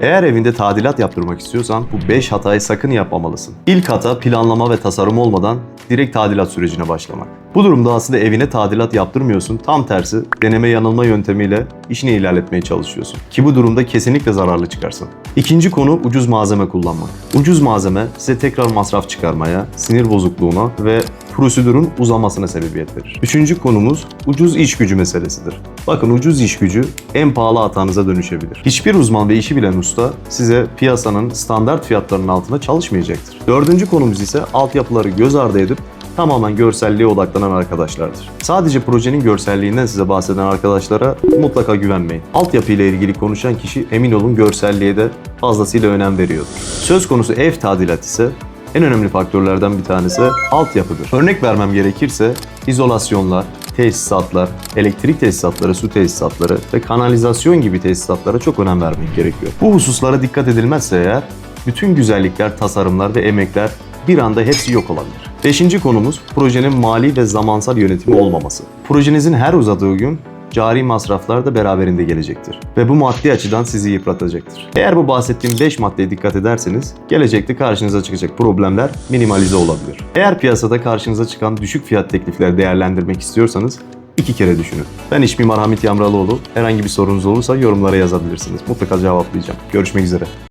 Eğer evinde tadilat yaptırmak istiyorsan bu 5 hatayı sakın yapmamalısın. İlk hata planlama ve tasarım olmadan direkt tadilat sürecine başlamak. Bu durumda aslında evine tadilat yaptırmıyorsun. Tam tersi deneme yanılma yöntemiyle işini ilerletmeye çalışıyorsun. Ki bu durumda kesinlikle zararlı çıkarsın. İkinci konu ucuz malzeme kullanmak. Ucuz malzeme size tekrar masraf çıkarmaya, sinir bozukluğuna ve prosedürün uzamasına sebebiyet verir. Üçüncü konumuz ucuz iş gücü meselesidir. Bakın ucuz iş gücü en pahalı hatanıza dönüşebilir. Hiçbir uzman ve işi bilen usta size piyasanın standart fiyatlarının altında çalışmayacaktır. Dördüncü konumuz ise altyapıları göz ardı edip tamamen görselliğe odaklanan arkadaşlardır. Sadece projenin görselliğinden size bahseden arkadaşlara mutlaka güvenmeyin. Altyapı ile ilgili konuşan kişi emin olun görselliğe de fazlasıyla önem veriyordur. Söz konusu ev tadilat ise en önemli faktörlerden bir tanesi altyapıdır. Örnek vermem gerekirse izolasyonlar, tesisatlar, elektrik tesisatları, su tesisatları ve kanalizasyon gibi tesisatlara çok önem vermek gerekiyor. Bu hususlara dikkat edilmezse eğer bütün güzellikler, tasarımlar ve emekler bir anda hepsi yok olabilir. Beşinci konumuz projenin mali ve zamansal yönetimi olmaması. Projenizin her uzadığı gün cari masraflar da beraberinde gelecektir. Ve bu maddi açıdan sizi yıpratacaktır. Eğer bu bahsettiğim 5 maddeye dikkat ederseniz gelecekte karşınıza çıkacak problemler minimalize olabilir. Eğer piyasada karşınıza çıkan düşük fiyat teklifleri değerlendirmek istiyorsanız iki kere düşünün. Ben iş mimar Hamit Yamralıoğlu. Herhangi bir sorunuz olursa yorumlara yazabilirsiniz. Mutlaka cevaplayacağım. Görüşmek üzere.